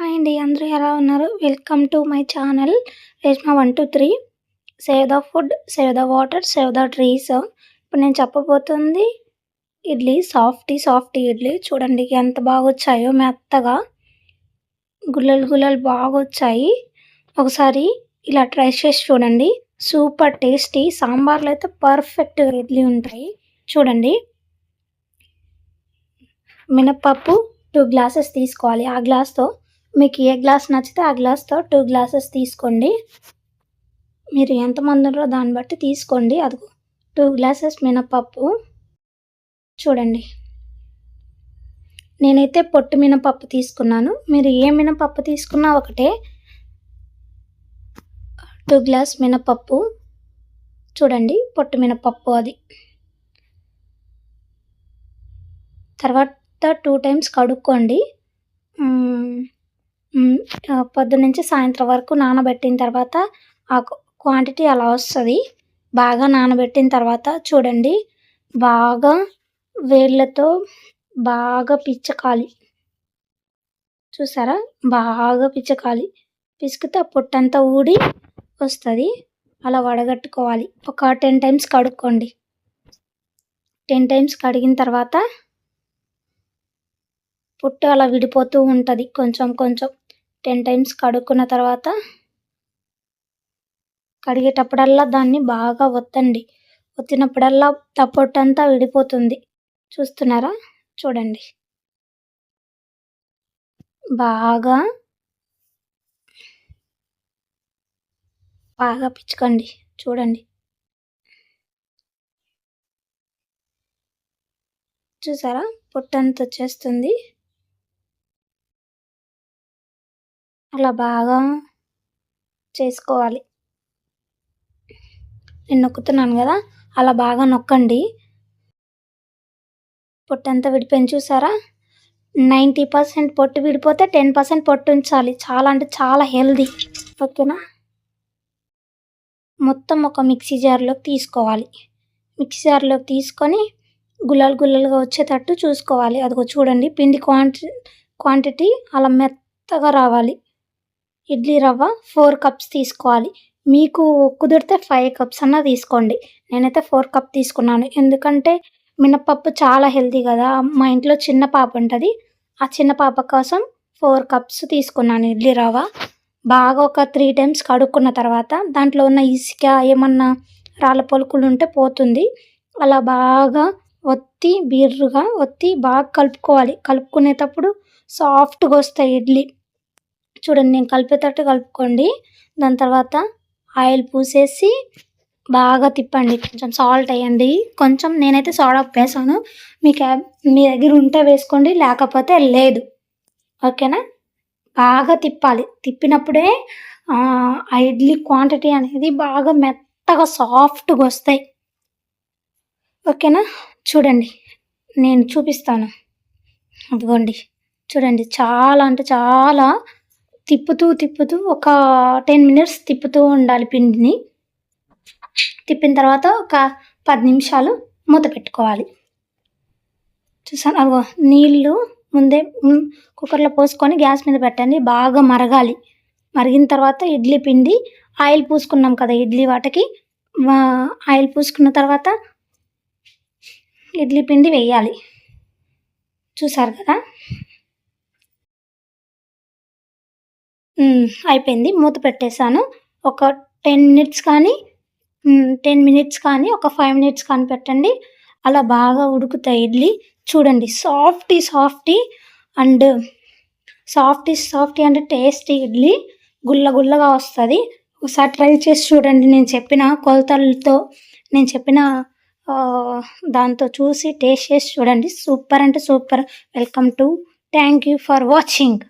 Hi అండి అందరూ ఎలా ఉన్నారు? Welcome to my channel Reshma one two three save the food save the water save the trees ఇప్పుడు నేను చెప్పబోతుంది ఇడ్లీ సాఫ్టీ సాఫ్టీ ఇడ్లీ. చూడండి ఎంత బాగా వచ్చాయో మెత్తగా. గుల్లలు గుల్లలు బాగా వచ్చాయి ఒకసారి ఇలా ట్రై చేసి చూడండి. సూపర్ టేస్టీ సాంబార్లో అయితే పర్ఫెక్ట్గా ఇడ్లీ ఉంటాయి. చూడండి. మినప్పప్పు టూ గ్లాసెస్ తీసుకోవాలి. ఆ గ్లాస్తో మీకు ఏ గ్లాస్ నచ్చితే ఆ గ్లాస్తో టూ గ్లాసెస్ తీసుకోండి. మీరు ఎంతమంది ఉన్నారో దాన్ని బట్టి తీసుకోండి. అది టూ గ్లాసెస్ మినపప్పు. చూడండి. నేనైతే పొట్టు మినపప్పు తీసుకున్నాను. మీరు ఏ మినపప్పు తీసుకున్నా ఒకటే. టూ గ్లాస్ మినపప్పు. చూడండి పొట్టు మినపప్పు అది. తర్వాత టూ టైమ్స్ కడుక్కోండి. పొద్దునుంచి సాయంత్రం వరకు నానబెట్టిన తర్వాత ఆ క్వాంటిటీ అలా వస్తుంది. బాగా నానబెట్టిన తర్వాత చూడండి బాగా వేళ్ళతో బాగా పిచ్చకాలి. చూసారా? బాగా పిచ్చకాలి. పిసికితే పొట్టంతా ఊడి వస్తుంది. అలా వడగట్టుకోవాలి. ఒక టెన్ టైమ్స్ కడుక్కోండి. టెన్ టైమ్స్ కడిగిన తర్వాత పుట్టు అలా విడిపోతూ ఉంటుంది. కొంచెం కొంచెం. టెన్ టైమ్స్ కడుక్కున్న తర్వాత కడిగేటప్పుడల్లా దాన్ని బాగా ఒత్తండి. ఒత్తినప్పుడల్లా తప్పొట్టంతా విడిపోతుంది. చూస్తున్నారా? చూడండి. బాగా బాగా పిచ్చుకోండి. చూడండి. చూసారా? పొట్టంతా వచ్చేస్తుంది. అలా బాగా చేసుకోవాలి. నేను నొక్కుతున్నాను కదా అలా బాగా నొక్కండి. పొట్టు అంతా విడిపోయింది చూసారా? నైంటీ పర్సెంట్ పొట్టు విడిపోతే టెన్ పర్సెంట్ పొట్టు ఉంచాలి. చాలా అంటే చాలా హెల్దీ ఓకేనా? మొత్తం ఒక మిక్సీ జార్లోకి తీసుకోవాలి. మిక్సీ జార్లోకి తీసుకొని గుల్లలు గుల్లలుగా వచ్చేటట్టు చూసుకోవాలి. అదిగో చూడండి పిండి క్వాంటి క్వాంటిటీ అలా మెత్తగా రావాలి. ఇడ్లీ రవ్వ ఫోర్ కప్స్ తీసుకోవాలి. మీకు కుదిరితే ఫైవ్ కప్స్ అన్నా తీసుకోండి. నేనైతే ఫోర్ కప్ తీసుకున్నాను. ఎందుకంటే మినపప్పు చాలా హెల్తీ కదా. మా ఇంట్లో చిన్న పాప ఉంటుంది. ఆ చిన్న పాప కోసం ఫోర్ కప్స్ తీసుకున్నాను ఇడ్లీ రవ్వ. బాగా ఒక త్రీ టైమ్స్ కడుక్కున్న తర్వాత దాంట్లో ఉన్న ఇసుక ఏమన్నా రాళ్ళ పొలుకులు ఉంటే పోతుంది. అలా బాగా ఒత్తి బీర్రుగా ఒత్తి బాగా కలుపుకోవాలి. కలుపుకునేటప్పుడు సాఫ్ట్గా వస్తాయి ఇడ్లీ. చూడండి నేను కలిపేటట్టు కలుపుకోండి. దాని తర్వాత ఆయిల్ పూసేసి బాగా తిప్పండి. కొంచెం సాల్ట్ వేయండి. కొంచెం నేనైతే సోడా వేసాను. మీ క్యాబ్ మీ దగ్గర ఉంటే వేసుకోండి లేకపోతే లేదు. ఓకేనా? బాగా తిప్పాలి. తిప్పినప్పుడే ఆ ఇడ్లీ క్వాంటిటీ అనేది బాగా మెత్తగా సాఫ్ట్గా వస్తాయి. ఓకేనా? చూడండి. నేను చూపిస్తాను. అదిగోండి. చూడండి చాలా అంటే చాలా తిప్పుతూ తిప్పుతూ ఒక టెన్ మినిట్స్ తిప్పుతూ ఉండాలి పిండిని. తిప్పిన తర్వాత ఒక పది నిమిషాలు మూత పెట్టుకోవాలి. చూసాను అగో నీళ్ళు ముందే కుక్కర్లో పోసుకొని గ్యాస్ మీద పెట్టండి బాగా మరగాలి. మరిగిన తర్వాత ఇడ్లీ పిండి ఆయిల్ పూసుకున్నాం కదా ఇడ్లీ వాటికి. ఆయిల్ పూసుకున్న తర్వాత ఇడ్లీ పిండి వేయాలి. చూసారు కదా? అయిపోయింది. మూత పెట్టేశాను. ఒక టెన్ మినిట్స్ కానీ టెన్ మినిట్స్ కానీ ఒక ఫైవ్ మినిట్స్ కానీ పెట్టండి. అలా బాగా ఉడుకుతాయి ఇడ్లీ. చూడండి softy softy and softy softy and tasty idli. గుల్ల గుల్లగా వస్తుంది. ఒకసారి ట్రై చేసి చూడండి. నేను చెప్పిన కొలతలతో నేను చెప్పిన దాంతో చూసి టేస్ట్ చేసి చూడండి. సూపర్ అంటే super. Welcome to. Thank you for watching.